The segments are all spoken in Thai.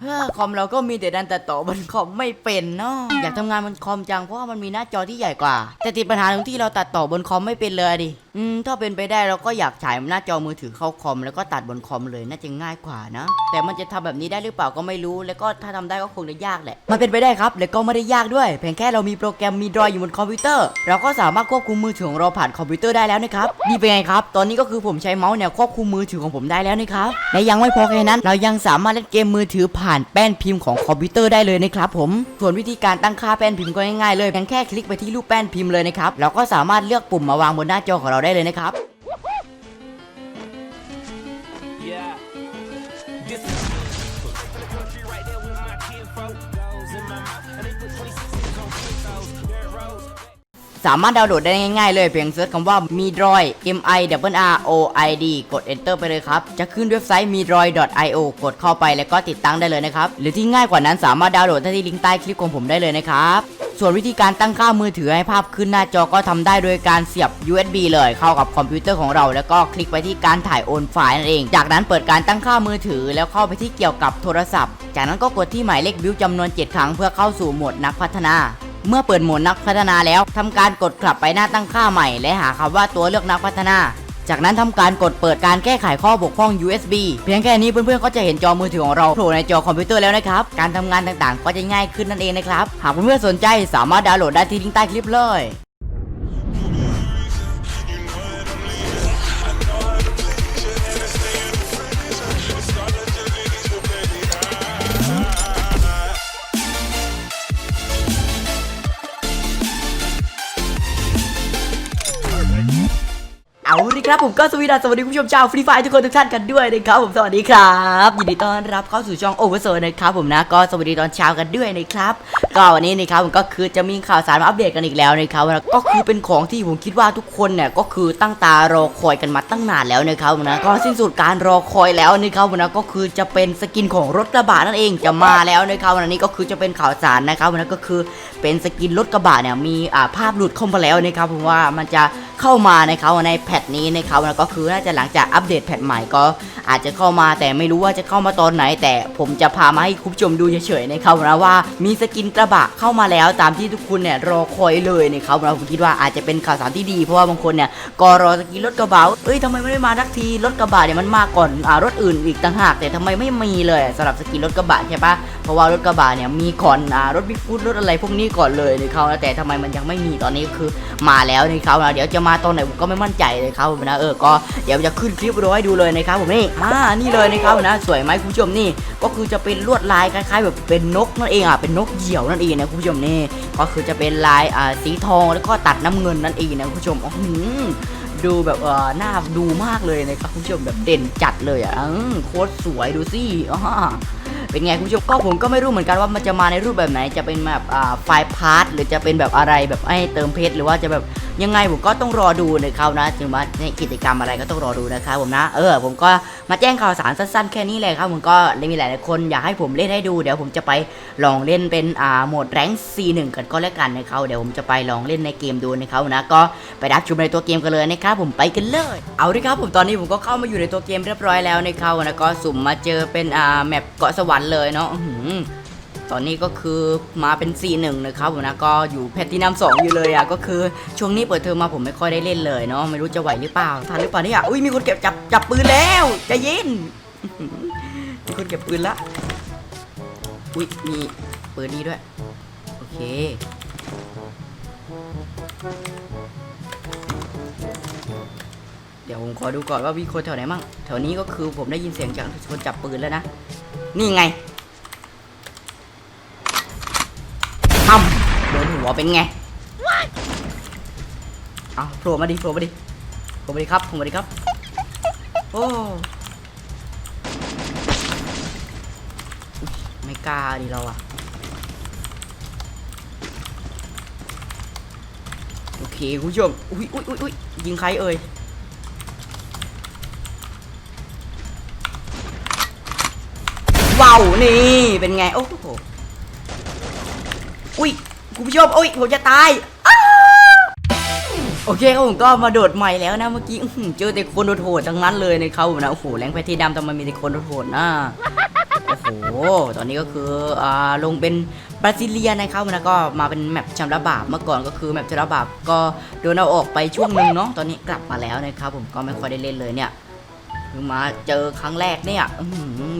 เฮ้อคอมเราก็มีแต่ดันแต่ต่อบนคอมไม่เป็นเนาะอยากทำงานบนคอมจังเพราะว่ามันมีหน้าจอที่ใหญ่กว่า แต่ติดปัญหาตรงที่เราตัดต่อบนคอมไม่เป็นเลยดิอืมถ้าเป็นไปได้เราก็อยากฉายหน้าจอมือถือเข้าคอม แล้วก็ตัดบนคอมเลยน่าจะง่ายกว่านะ แต่มันจะทำแบบนี้ได้หรือเปล่าก็ไม่รู้ แล้วก็ถ้าทำได้ก็คงจะยากแหละ มันเป็นไปได้ครับ แล้วก็ไม่ได้ยากด้วย เพียงแค่เรามีโปรแกรมมีดรอยอยู่บนคอมพิวเตอร์ เราก็สามารถควบคุมมือถือของเราผ่านคอมพิวเตอร์ได้แล้วนะครับนี่เป็นไงครับ ตอนนี้ก็คือผมใช้เมาส์เนี่ยควบคุมมือถือของผมได้แล้วนะครับและยังไม่พอแค่นั้น เรายังสามารถเล่นเกมมือถือผ่านแป้นพิมพ์ของคอมพิวเตอร์ได้เลยนะครับผม ส่วนวิธีการตั้งค่าแป้นพิมพ์ก็ง่ายๆเลยเพียงแค่คลิกไปที่รูปแป้นพิมพ์เลยนะครับเราก็สามารถเลือกปุ่มมาวางบนหน้าจอของเราได้เลยนะครับ สามารถดาวน์โหลดได้ง่ายๆเลยเพียงเซิร์ชคำว่า m i d r o i M I W R O I D กด enter ไปเลยครับ จะขึ้นเว็บไซต์ m i d r o i io กดเข้าไปแล้วก็ติดตั้งได้เลยนะครับ หรือที่ง่ายกว่านั้นสามารถดาวน์โหลดได้ที่ลิงก์ใต้คลิปของผมได้เลยนะครับส่วนวิธีการตั้งค่ามือถือให้ภาพขึ้นหน้าจอก็ทำได้โดยการเสียบ USB เลยเข้ากับคอมพิวเตอร์ของเรา แล้วก็คลิกไปที่การถ่ายโอนไฟล์นั่นเอง จากนั้นเปิดการตั้งค่ามือถือ แล้วเข้าไปที่เกี่ยวกับโทรศัพท์ จากนั้นก็กดที่หมายเลขบิวจำนวน 7 ครั้งเพื่อเข้าสู่โหมดนักพัฒนา เมื่อเปิดโหมดนักพัฒนาแล้วทำการกดกลับไปหน้าตั้งค่าใหม่ และหาคำว่าตัวเลือกนักพัฒนา จากนั้นทำการกดเปิดการแก้ไขข้อบกพร่อง USB เพียงแค่นี้เพื่อนๆก็จะเห็นจอมือถือของเราโผล่ในจอคอมพิวเตอร์แล้วนะครับ การทำงานต่างๆ ก็จะง่ายขึ้นนั่นเองนะครับ หากเพื่อนๆสนใจสามารถดาวน์โหลดได้ที่ลิงก์ใต้คลิปเลย เอาละครับผมก็สวีดัสสวัสดีคุณผู้ชมชาวฟรีไฟทุกคนทุกท่านกันด้วยนะครับผมสวัสดีครับยินดีต้อนรับเข้าสู่ช่องโอเวอร์โซนนะครับผมนะก็สวัสดีตอนเช้ากันด้วยนะครับก็วันนี้นะครับผมก็คือจะมีข่าวสารมาอัปเดตกันอีกแล้วนะครับก็คือเป็นของที่ผมคิดว่าทุกคนเนี่ยก็คือตั้งตารอคอยกันมาตั้งนานแล้วนะครับผมนะก็สิ้นสุดการรอคอยแล้วนะครับผมนะก็คือจะเป็นสกินของรถกระบะนั่นเองจะมาแล้วนะครับวันนี้ก็คือจะเป็นข่าวสารนะครับวันนี้ก็คือเป็นสกินรถกระบะเนี่ยมีภาพหลุดเข้ามาแล้วนะครับผมว่ามันจะเข้ามานะครับในแพทนี้นะครับแล้วก็คือน่าจะหลังจากอัปเดตแพทใหม่ก็อาจจะเข้ามาแต่ไม่รู้ว่าจะเข้ามาตอนไหน แต่ผมจะพามาให้คุณผู้ชมดูเฉยๆนะครับนะว่ามีสกินกระบะเข้ามาแล้วตามที่ทุกคนเนี่ยรอคอยเลยนะครับนะผมคิดว่าอาจจะเป็นข่าวสารที่ดี เพราะว่าบางคนเนี่ยก็รอสกินรถกระบะเอ้ยทำไมไม่ได้มาทักทีรถกระบะเนี่ยมันมาก่อนอ่ารถอื่นอีกต่างหากแต่ทำไมไม่มีเลยสำหรับสกินรถกระบะใช่ปะเพราะว่ารถกระบะเนี่ยมีก่อนอ่ารถบิ๊กฟุตรถอะไรพวกนี้ก่อนเลยนะครับนะแต่ทำไมมันยังไม่มีตอนนี้คือมาแล้วนะครับนะเดี๋ยวจะมาตอนไหนผมก็ไม่มั่นใจเลยครับผมนะเออก็เดี๋ยวจะขึ้นคลิปวิดีโอให้ดูเลยนะครับผมนี่อ่านี่เลยนะครับนะสวยไหมคุณผู้ชมนี่ก็คือจะเป็นลวดลายคล้ายๆแบบเป็นนกนั่นเองอะเป็นนกเหยี่ยวนั่นเองนะคุณผู้ชมนี่ก็คือจะเป็นลายอ่าสีทองแล้วก็ตัดน้ำเงินนั่นเองนะคุณผู้ชมอ๋อหือดูแบบเออน่าดูมากเลยนะครับคุณผู้ชมแบบเด่นจัดเลยอะอืมโคตรสวยดูสิอ๋อเป็นไงคุณผู้ชมก็ผมก็ไม่รู้เหมือนกันว่ามันจะมาในรูปแบบไหนจะเป็นแบบอ่าไฟล์พาร์ทหรือจะเป็นแบบอะไรแบบให้เติมเพชรหรือว่าจะแบบยังไงผมก็ต้องรอดูนะครับนะถึงว่าในกิจกรรมอะไรก็ต้องรอดูนะครับผมนะเออผมก็มาแจ้งข่าวสารสั้นๆแค่นี้เลยครับผมก็มีหลายๆคนอยากให้ผมเล่นให้ดูเดี๋ยวผมจะไปลองเล่นเป็นอ่าโหมดแรง C1 กันก็แล้วกันนะครับเดี๋ยวผมจะไปลองเล่นในเกมดูนะครับนะก็ไปรับชมในตัวเกมกันเลยนะครับผมไปกันเลย เอาดิครับผมตอนนี้ผมก็เข้ามาอยู่ในตัวเกมเรียบร้อยแล้วนะครับนะก็สุ่มมาเจอเป็นอ่าแมปเกาะสวรรค์เลยเนาะ ตอนนี้ก็คือมาเป็น C1 นะครับผมนะก็อยู่แพทตินัม2อยู่เลยอะก็คือช่วงนี้เปิดเทอมมาผมไม่ค่อยได้เล่นเลยเนาะไม่รู้จะไหวหรือเปล่าทันหรือเปล่าเนี่ยอุ้ยมีคนเก็บจับจับปืนแล้วจเย็นมีคนเก็บปืนละอุ้ยมีปืนนี้ด้วยโอเคเดี๋ยวผมขอดูก่อนว่ามีคนแถวไหนมั่งแถวนี้ก็คือผมได้ยินเสียงจากคนจับปืนแล้วนะ นี่ไง ทำโดน หัวเป็นไงเอาโผล่มาดิโผล่มาดิโผล่มาดิครับโผล่มาดิครับ โอ้ยไม่กล้าดิเราอะโอเคคุณผู้ชมอุ้ยอุ้ยอุ้ยอุ้ยยิงใครเอ่ยว้าวนี่เป็นไง โอ้โหอุ้ย คุณผู้ชมโอ้ยผมจะตายโอเคครับผมก็มาโดดใหม่แล้วนะเมื่อกี้เจอแต่คนโหดๆทั้งนั้นเลยนะครับผมนะโอ้โหแรงแพทที่ดำทำไมมีแต่คนโหดๆนะโอ้โหตอนนี้ก็คืออ่าลงเป็นบราซิเลียนะครับแล้วก็มาเป็นแมปแชมระบาปเมื่อก่อนก็คือแมปแชมระบาปก็โดนเอาออกไปช่วงหนึ่งเนาะตอนนี้กลับมาแล้วนะครับผมก็ไม่ค่อยได้เล่นเลยเนี่ยมาเจอครั้งแรกเนี่ย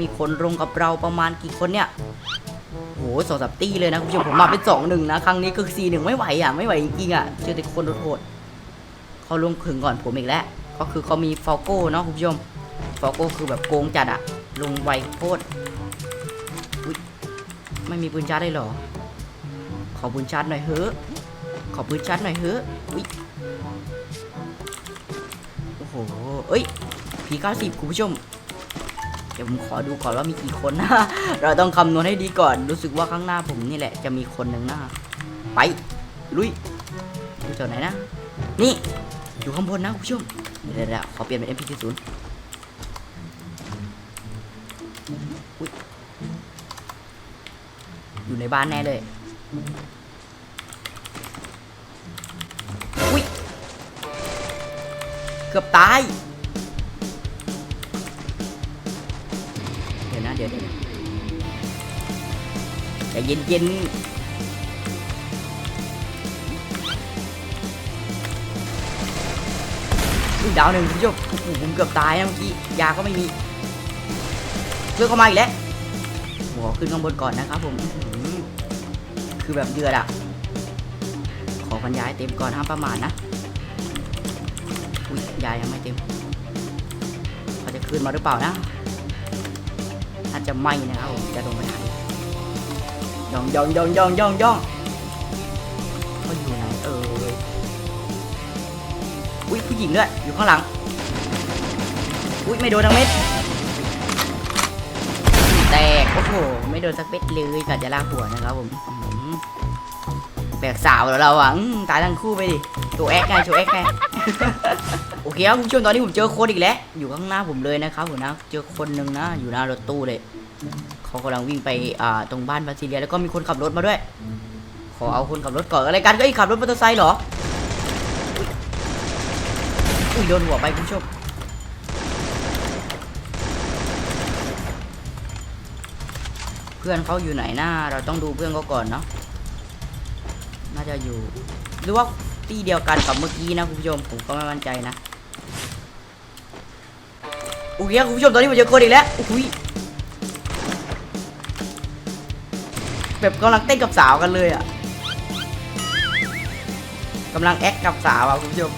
มีคนลงกับเราประมาณกี่คนเนี่ย โหสองสามตีเลยนะคุณผู้ชมผมมาเป็นสองหนึ่งนะ ครั้งนี้คือสี่หนึ่งไม่ไหวอะไม่ไหวจริงๆอะเจอแต่คนโหดเขาลงขึงก่อนผมอีกแล้ว ก็คือเขามีฟอลโก้เนาะคุณผู้ชมฟอลโก้คือแบบโกงจัดอะ ลงไวโคตรอุ๊ยไม่มีปืนชาร์จได้หรอ ขอปืนชาร์จหน่อยเฮ้อขอปืนชาร์จหน่อยเฮ้ออุ๊ยโอ้โหเอ้ยพีเก้าสิบคุณผู้ชม เดี๋ยวผมขอดูก่อนว่ามีกี่คนนะ เราต้องคำนวณให้ดีก่อน รู้สึกว่าข้างหน้าผมนี่แหละจะมีคนหนึ่งหน้าไป ลุยดูจากไหนนะ นี่ อยู่ข้างบนนะคุณผู้ชมเดี๋ยวเดี๋ยวขอเปลี่ยนเป็น MP40 อุ๊ยอยู่ในบ้านแน่เลย อุ้ย เกือบตาย เดี๋ยวนะเดี๋ยวเดี๋ยวใจเย็นเย็นอุ้ยดาวหนึ่งคุณผู้ชมผมเกือบตายนะเมื่อกี้ ยาก็ไม่มีเพื่อนเข้ามาอีกแล้วหัวขึ้นข้างบนก่อนนะครับผม คือแบบเดือดอะขอพันยายเต็มก่อนห้ามประมาทนะ อุ้ยยายยังไม่เต็มเขาจะคืนมาหรือเปล่านะ ถ้าจะไหมนะครับผมจะลงไปไหนย่องย่องย่องย่องย่องย่องเขาอยู่ไหนเอออุ้ยผู้หญิงด้วยอยู่ข้างหลังอุ้ยไม่โดนทั้งเม็ดแตกโอ้โหไม่โดนสักเม็ดเลยกัดจะลากหัวนะครับผมแบกสาวแล้วเราอะตายทั้งคู่ไปดิตัวแอกไงตัวแอกไง เคครับคุณผู้ชมตอนนี้ผมเจอคนอีกแล้ว อยู่ข้างหน้าผมเลยนะครับผมนะ เจอคนหนึ่งนะ อยู่หน้ารถตู้เลย เขากำลังวิ่งไปอ่าตรงบ้านบาซิเลีย แล้วก็มีคนขับรถมาด้วย ขอเอาคนขับรถก่อนอะไรกันก็อีกขับรถมอเตอร์ไซค์เหรอ อุ้ยโดนหัวไปคุณผู้ชมเพื่อนเขาอยู่ไหนหน้า เราต้องดูเพื่อนเขาก่อนเนาะ น่าจะอยู่ หรือว่าตีเดียวกันกับเมื่อกี้นะคุณผู้ชมผมก็ไม่มั่นใจนะ โอเคครับคุณผู้ชมตอนนี้ผมเจอคนอีกแล้วอุ้ยแบบกำลังเต้นกับสาวกันเลยอะกำลังแอคกับสาวอะคุณผู้ชม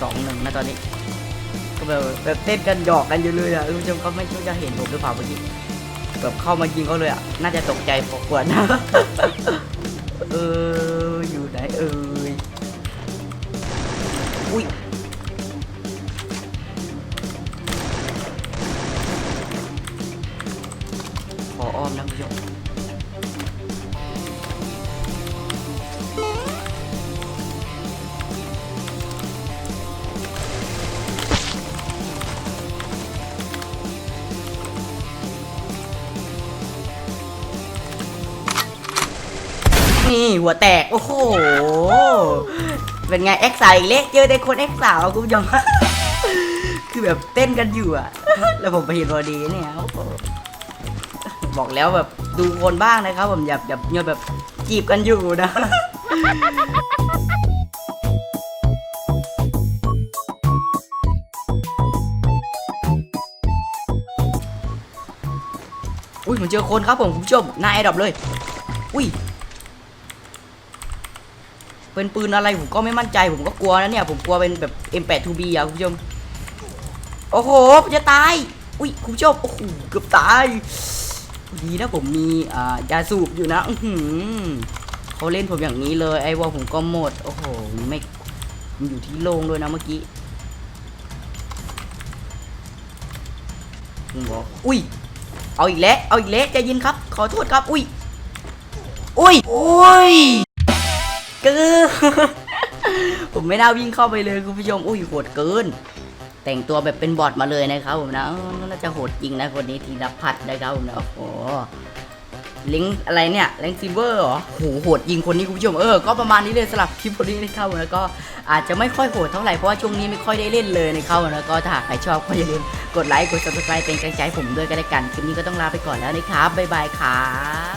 สองหนึ่งนะตอนนี้ก็แบบแบบเต้นกันหยอกกันอยู่เลยอะคุณผู้ชมเขาไม่รู้จะเห็นผมหรือเปล่าเมื่อกี้แบบเข้ามายิงเขาเลยอะน่าจะตกใจพอควรนะเอออยู่ไหนเอ่ยอุ้ย นี่หัวแตก โอ้โห เป็นไงเอ็กซ์สายอีกเละเจอแต่คนเอ็กซ์สาวคุณผู้ชมคือแบบเต้นกันอยู่อะแล้วผมไปเห็นพอดีเนี่ย บอกแล้วแบบดูคนบ้างนะครับ ผมอย่าอย่าอย่าแบบจีบกันอยู่นะอุ้ยผมเจอคนครับผมคุณผู้ชมหน้าแอร์ดรอปเลย อุ้ย เป็นปืนอะไรผมก็ไม่มั่นใจผมก็กลัวนะเนี่ย ผมกลัวเป็นแบบ M82B อะคุณผู้ชม โอ้โหจะตาย อุ้ยคุณผู้ชมโอ้โหเกือบตายดีนะผมมีอ่ายาสูบอยู่นะอืเขาเล่นผมอย่างนี้เลย ไอ้วอลผมก็หมด โอ้โหไม่มันอยู่ที่โล่งด้วยนะเมื่อกี้ผมบอกอุ้ย เอาอีกแล้ว เอาอีกแล้วใจเย็นครับ ขอโทษครับ อุ้ย อุ้ย อุ้ย กินผมไม่น่าวิ่งเข้าไปเลยคุณผู้ชมอุ้ยโหดเกิน แต่งตัวแบบเป็นบอทมาเลยนะครับผมนะน่าจะโหดจริงนะคนนี้ธีรพัฒน์นะครับผมนะโอ้โหลิงอะไรเนี่ยลิงซิเวอร์เหรอโหโหดยิงคนนี้คุณผู้ชมเออก็ประมาณนี้เลยสำหรับคลิปวันนี้นะครับแล้วก็อาจจะไม่ค่อยโหดเท่าไหร่เพราะว่าช่วงนี้ไม่ค่อยได้เล่นเลยนะครับแล้วก็ถ้าหากใครชอบก็อย่าลืมกดไลค์กด subscribe เป็นกำลังใจผมด้วยก็ได้กันคลิปนี้ก็ต้องลาไปก่อนแล้วนะครับบ๊ายบายครับ